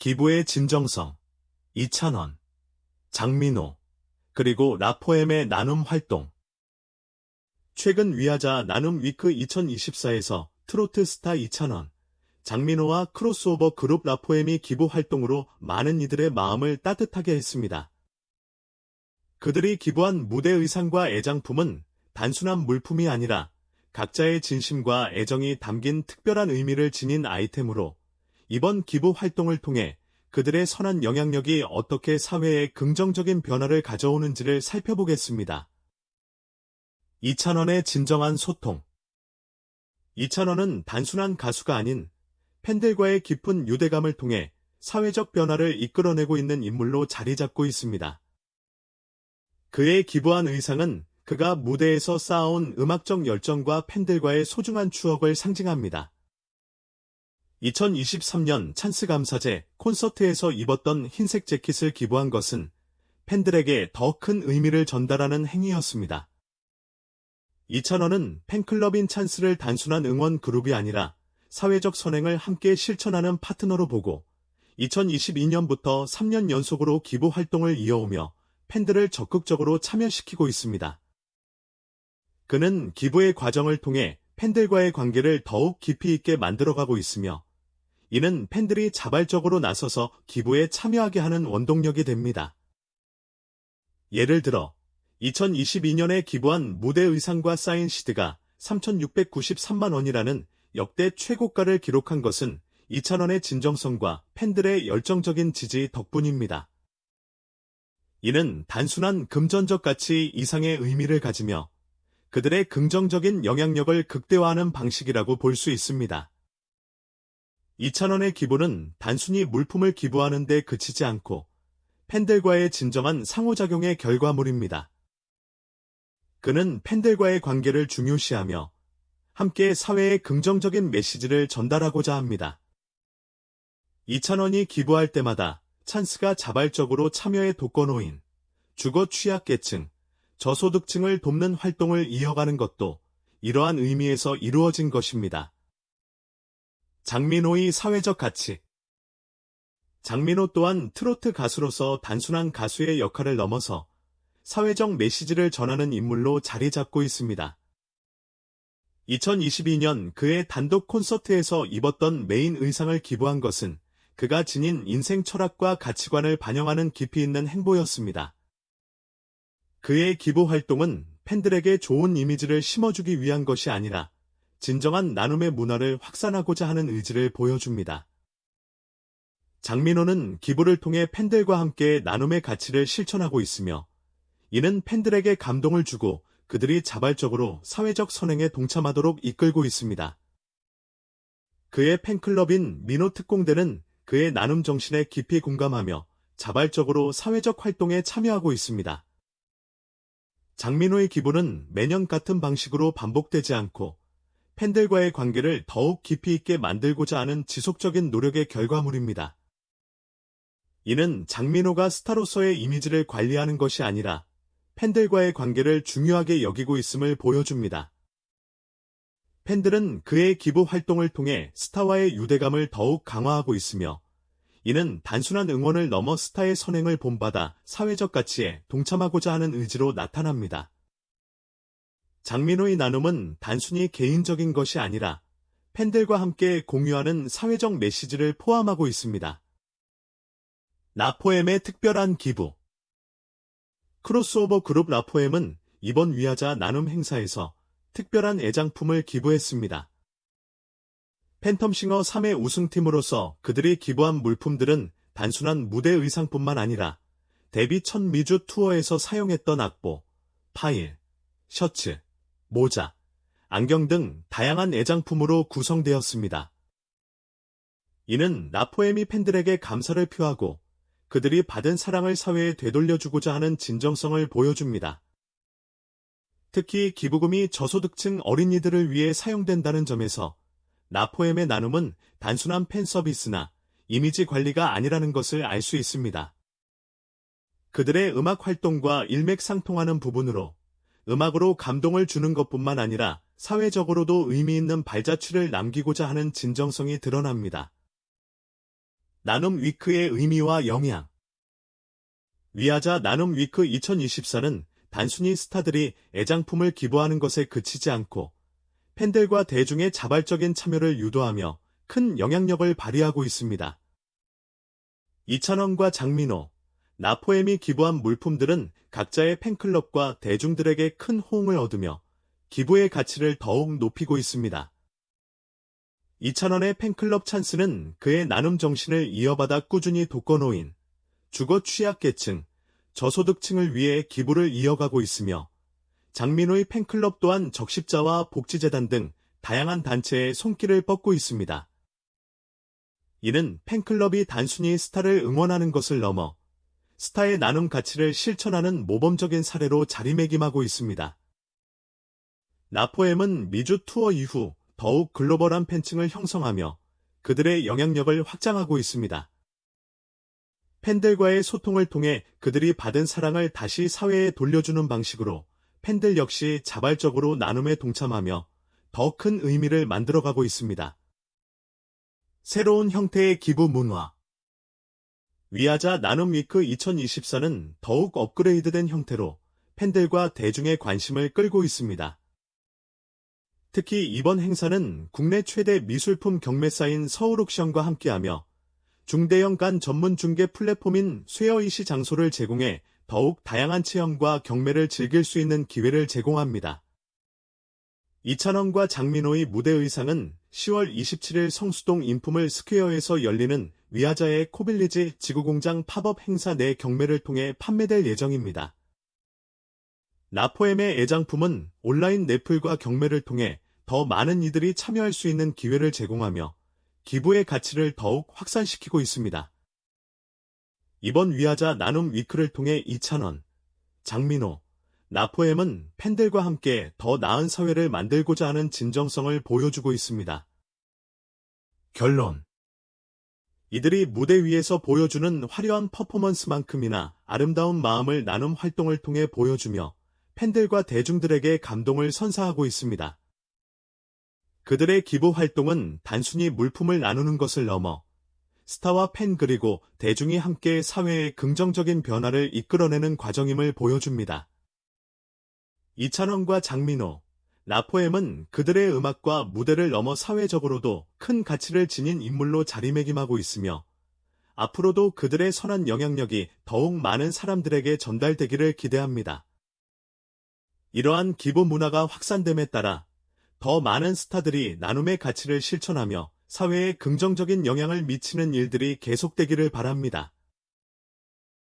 기부의 진정성, 이찬원, 장민호, 그리고 라포엠의 나눔 활동. 최근 위아자 나눔 위크 2024에서 트로트 스타 이찬원, 장민호와 크로스오버 그룹 라포엠이 기부 활동으로 많은 이들의 마음을 따뜻하게 했습니다. 그들이 기부한 무대 의상과 애장품은 단순한 물품이 아니라 각자의 진심과 애정이 담긴 특별한 의미를 지닌 아이템으로 이번 기부 활동을 통해 그들의 선한 영향력이 어떻게 사회에 긍정적인 변화를 가져오는지를 살펴보겠습니다. 이찬원의 진정한 소통 이찬원은 단순한 가수가 아닌 팬들과의 깊은 유대감을 통해 사회적 변화를 이끌어내고 있는 인물로 자리 잡고 있습니다. 그의 기부한 의상은 그가 무대에서 쌓아온 음악적 열정과 팬들과의 소중한 추억을 상징합니다. 2023년 찬스 감사제 콘서트에서 입었던 흰색 재킷을 기부한 것은 팬들에게 더 큰 의미를 전달하는 행위였습니다. 이찬원은 팬클럽인 찬스를 단순한 응원 그룹이 아니라 사회적 선행을 함께 실천하는 파트너로 보고 2022년부터 3년 연속으로 기부 활동을 이어오며 팬들을 적극적으로 참여시키고 있습니다. 그는 기부의 과정을 통해 팬들과의 관계를 더욱 깊이 있게 만들어가고 있으며 이는 팬들이 자발적으로 나서서 기부에 참여하게 하는 원동력이 됩니다. 예를 들어 2022년에 기부한 무대 의상과 사인 시드가 3,693만 원이라는 역대 최고가를 기록한 것은 이찬원의 진정성과 팬들의 열정적인 지지 덕분입니다. 이는 단순한 금전적 가치 이상의 의미를 가지며 그들의 긍정적인 영향력을 극대화하는 방식이라고 볼 수 있습니다. 2천원의 기부는 단순히 물품을 기부하는 데 그치지 않고 팬들과의 진정한 상호작용의 결과물입니다. 그는 팬들과의 관계를 중요시하며 함께 사회에 긍정적인 메시지를 전달하고자 합니다. 2천원이 기부할 때마다 찬스가 자발적으로 참여해 독거노인, 주거 취약계층, 저소득층을 돕는 활동을 이어가는 것도 이러한 의미에서 이루어진 것입니다. 장민호의 사회적 가치 장민호 또한 트로트 가수로서 단순한 가수의 역할을 넘어서 사회적 메시지를 전하는 인물로 자리 잡고 있습니다. 2022년 그의 단독 콘서트에서 입었던 메인 의상을 기부한 것은 그가 지닌 인생 철학과 가치관을 반영하는 깊이 있는 행보였습니다. 그의 기부 활동은 팬들에게 좋은 이미지를 심어주기 위한 것이 아니라 진정한 나눔의 문화를 확산하고자 하는 의지를 보여줍니다. 장민호는 기부를 통해 팬들과 함께 나눔의 가치를 실천하고 있으며 이는 팬들에게 감동을 주고 그들이 자발적으로 사회적 선행에 동참하도록 이끌고 있습니다. 그의 팬클럽인 민호 특공대는 그의 나눔 정신에 깊이 공감하며 자발적으로 사회적 활동에 참여하고 있습니다. 장민호의 기부는 매년 같은 방식으로 반복되지 않고 팬들과의 관계를 더욱 깊이 있게 만들고자 하는 지속적인 노력의 결과물입니다. 이는 장민호가 스타로서의 이미지를 관리하는 것이 아니라 팬들과의 관계를 중요하게 여기고 있음을 보여줍니다. 팬들은 그의 기부 활동을 통해 스타와의 유대감을 더욱 강화하고 있으며 이는 단순한 응원을 넘어 스타의 선행을 본받아 사회적 가치에 동참하고자 하는 의지로 나타납니다. 장민호의 나눔은 단순히 개인적인 것이 아니라 팬들과 함께 공유하는 사회적 메시지를 포함하고 있습니다. 라포엠의 특별한 기부 크로스오버 그룹 라포엠은 이번 위하자 나눔 행사에서 특별한 애장품을 기부했습니다. 팬텀싱어 3회 우승팀으로서 그들이 기부한 물품들은 단순한 무대 의상뿐만 아니라 데뷔 첫 미주 투어에서 사용했던 악보, 파일, 셔츠, 모자, 안경 등 다양한 애장품으로 구성되었습니다. 이는 나포에미 팬들에게 감사를 표하고 그들이 받은 사랑을 사회에 되돌려주고자 하는 진정성을 보여줍니다. 특히 기부금이 저소득층 어린이들을 위해 사용된다는 점에서 나포엠의 나눔은 단순한 팬 서비스나 이미지 관리가 아니라는 것을 알 수 있습니다. 그들의 음악 활동과 일맥상통하는 부분으로 음악으로 감동을 주는 것뿐만 아니라 사회적으로도 의미 있는 발자취를 남기고자 하는 진정성이 드러납니다. 나눔 위크의 의미와 영향 위아자 나눔 위크 2024는 단순히 스타들이 애장품을 기부하는 것에 그치지 않고 팬들과 대중의 자발적인 참여를 유도하며 큰 영향력을 발휘하고 있습니다. 이찬원과 장민호, 나포엠이 기부한 물품들은 각자의 팬클럽과 대중들에게 큰 호응을 얻으며 기부의 가치를 더욱 높이고 있습니다. 이찬원의 팬클럽 찬스는 그의 나눔 정신을 이어받아 꾸준히 독거노인, 주거 취약계층, 저소득층을 위해 기부를 이어가고 있으며 장민호의 팬클럽 또한 적십자와 복지재단 등 다양한 단체에 손길을 뻗고 있습니다. 이는 팬클럽이 단순히 스타를 응원하는 것을 넘어 스타의 나눔 가치를 실천하는 모범적인 사례로 자리매김하고 있습니다. 나포엠은 미주 투어 이후 더욱 글로벌한 팬층을 형성하며 그들의 영향력을 확장하고 있습니다. 팬들과의 소통을 통해 그들이 받은 사랑을 다시 사회에 돌려주는 방식으로 팬들 역시 자발적으로 나눔에 동참하며 더 큰 의미를 만들어가고 있습니다. 새로운 형태의 기부 문화 위아자 나눔 위크 2024는 더욱 업그레이드된 형태로 팬들과 대중의 관심을 끌고 있습니다. 특히 이번 행사는 국내 최대 미술품 경매사인 서울옥션과 함께하며 중대형 간 전문 중개 플랫폼인 쇠어이시 장소를 제공해 더욱 다양한 체험과 경매를 즐길 수 있는 기회를 제공합니다. 이찬원과 장민호의 무대 의상은 10월 27일 성수동 인품을 스퀘어에서 열리는 위아자의 코빌리지 지구공장 팝업 행사 내 경매를 통해 판매될 예정입니다. 나포엠의 애장품은 온라인 넷플과 경매를 통해 더 많은 이들이 참여할 수 있는 기회를 제공하며 기부의 가치를 더욱 확산시키고 있습니다. 이번 위아자 나눔 위크를 통해 이찬원, 장민호, 나포엠은 팬들과 함께 더 나은 사회를 만들고자 하는 진정성을 보여주고 있습니다. 결론 이들이 무대 위에서 보여주는 화려한 퍼포먼스만큼이나 아름다운 마음을 나눔 활동을 통해 보여주며 팬들과 대중들에게 감동을 선사하고 있습니다. 그들의 기부 활동은 단순히 물품을 나누는 것을 넘어 스타와 팬 그리고 대중이 함께 사회의 긍정적인 변화를 이끌어내는 과정임을 보여줍니다. 이찬원과 장민호, 나포엠은 그들의 음악과 무대를 넘어 사회적으로도 큰 가치를 지닌 인물로 자리매김하고 있으며 앞으로도 그들의 선한 영향력이 더욱 많은 사람들에게 전달되기를 기대합니다. 이러한 기부 문화가 확산됨에 따라 더 많은 스타들이 나눔의 가치를 실천하며 사회에 긍정적인 영향을 미치는 일들이 계속되기를 바랍니다.